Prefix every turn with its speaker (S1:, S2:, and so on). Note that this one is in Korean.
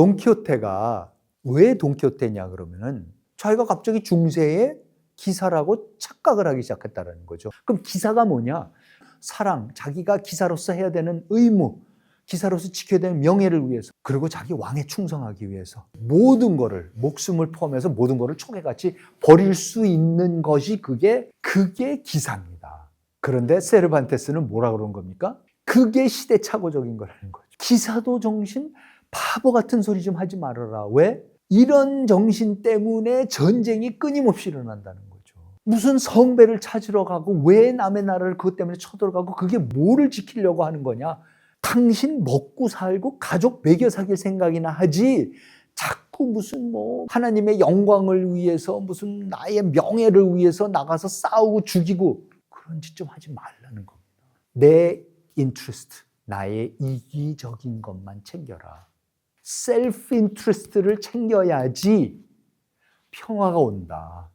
S1: 돈키호테가 왜 돈키호테냐 그러면은 자기가 갑자기 중세의 기사라고 착각을 하기 시작했다는 거죠. 그럼 기사가 뭐냐? 사랑, 자기가 기사로서 해야 되는 의무, 기사로서 지켜야 되는 명예를 위해서, 그리고 자기 왕에 충성하기 위해서 모든 거를 목숨을 포함해서 모든 거를 총애같이 버릴 수 있는 것이 그게 그게 기사입니다. 그런데 세르반테스는 뭐라 그런 겁니까? 그게 시대착오적인 거라는 거죠. 기사도 정신 바보 같은 소리 좀 하지 말아라. 왜? 이런 정신 때문에 전쟁이 끊임없이 일어난다는 거죠. 무슨 성배를 찾으러 가고 왜 남의 나라를 그것 때문에 쳐들어가고 그게 뭐를 지키려고 하는 거냐? 당신 먹고 살고 가족 먹여 사귈 생각이나 하지 자꾸 무슨 뭐 하나님의 영광을 위해서 무슨 나의 명예를 위해서 나가서 싸우고 죽이고 그런 짓 좀 하지 말라는 겁니다. 내 인트레스트, 나의 이기적인 것만 챙겨라. 셀프 인트레스트를 챙겨야지 평화가 온다.